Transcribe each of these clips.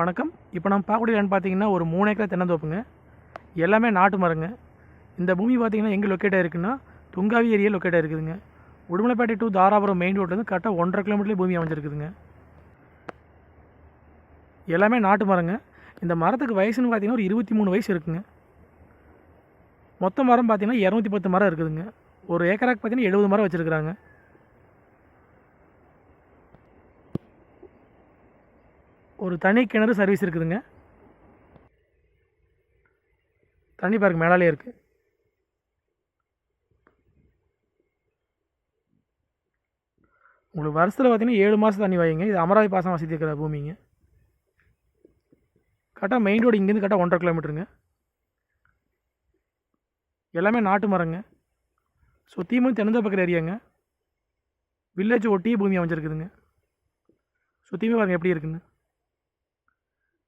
வணக்கம். இப்போ நம்ம பார்க்கக்கூடிய land பார்த்தீங்கன்னா ஒரு மூணு ஏக்கர் தென்னந்தோப்புங்க. எல்லாமே நாட்டு மரங்க. இந்த பூமி பார்த்தீங்கன்னா எங்கே லொக்கேட் ஆயிருக்குன்னா துங்காவி ஏரியா லொக்கேட் ஆயிருக்குதுங்க. உடுமலைப்பேட்டை டு தாராபுரம் மெயின் ரோட்லேருந்து கரெக்டாக ஒன்றரை கிலோமீட்டர்லேயே பூமி அமைஞ்சிருக்குதுங்க. எல்லாமே நாட்டு மரங்க. இந்த மரத்துக்கு வயசுன்னு பார்த்தீங்கன்னா ஒரு இருபத்தி மூணு வயசு இருக்குங்க. மொத்த மரம் பார்த்தீங்கன்னா இரநூத்தி பத்து மரம் இருக்குதுங்க. ஒரு ஏக்கராக்கு பார்த்தீங்கன்னா எழுபது மரம் வச்சுருக்குறாங்க. ஒரு தனி கிணறு சர்வீஸ் இருக்குதுங்க. தண்ணி பார்க்க மேலாலே இருக்கு. உங்களுக்கு வருஷத்தில் பார்த்தீங்கன்னா ஏழு மாதம் தண்ணி வாங்கிங்க இது அமராவதி பாசம் வசதி இருக்கிற பூமிங்க. கரெக்டாக மெயின் ரோடு இங்கேருந்து கரெக்டாக ஒன்றரை கிலோமீட்டருங்க எல்லாமே நாட்டு மரங்க. சுற்றியுமே பக்கம் ஏரியாங்க வில்லேஜ் ஒட்டியே பூமி அமைஞ்சிருக்குதுங்க. சுற்றியுமே பாருங்கள் எப்படி இருக்குதுங்க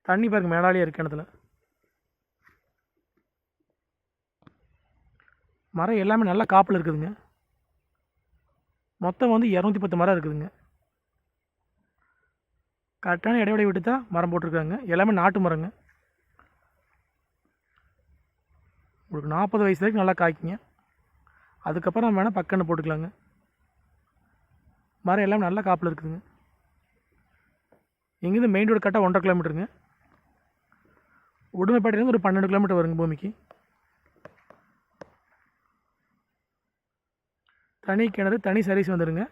தண்ணி பாருங்க மேலாலேயே இருக்கு மரம் எல்லாமே நல்ல காப்பில் இருக்குதுங்க. மொத்தம் வந்து இரநூத்தி பத்து மரம் இருக்குதுங்க. கரெக்டான இடைவெளி விட்டு தான் மரம் போட்டிருக்காங்க. எல்லாமே நாட்டு மரங்க. உங்களுக்கு நாற்பது வயசு வரைக்கும் நல்லா காய்க்குங்க. அதுக்கப்புறம் நம்ம வேணால் பக்கன்னு போட்டுக்கலாங்க. மரம் எல்லாமே நல்ல காப்பில் இருக்குதுங்க. இங்கேருந்து மெயின் ரோடு கரெக்டாக ஒன்றரை கிலோமீட்டருங்க உடுமைப்பாட்டிலேருந்து ஒரு பன்னெண்டு கிலோமீட்டர் வருங்க பூமிக்கு. தனி கிணறு தனி சர்வீஸ் வந்துடுங்க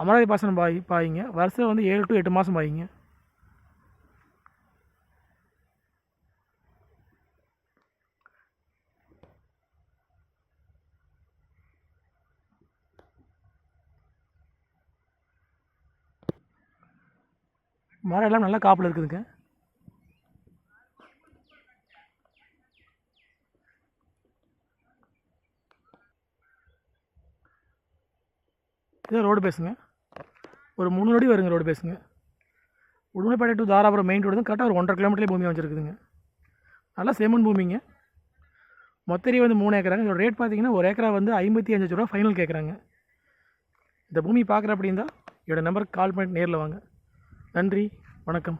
அமராவதி பாசனம் பாய் பாயிங்க. வருஷம் வந்து ஏழு டு எட்டு மாதம் பாயிங்க. மரம் எல்லாம் நல்லா காப்பில் இருக்குதுங்க. இது ரோடு பேசுங்க. ஒரு மூணு அடி வருங்க ரோடு பேசுங்க. Udumalaipettai to Dharapuram main road தான் கரெக்டாக ஒரு ஒன்றரை கிலோமீட்டர்லேயே பூமி வச்சுருக்குதுங்க நல்லா செம்மண் பூமிங்க. மொத்த ஏரியா வந்து மூணு ஏக்கராங்க. இதோட ரேட் பார்த்தீங்கன்னா ஒரு ஏக்கரா வந்து ஐம்பத்தி அஞ்சு ரூபா ஃபைனல் கேட்குறாங்க. இந்த பூமி பார்க்குற அப்படின்னா இதோட நம்பருக்கு கால் பண்ணிட்டு நேரில் வாங்க. நன்றி. வணக்கம்.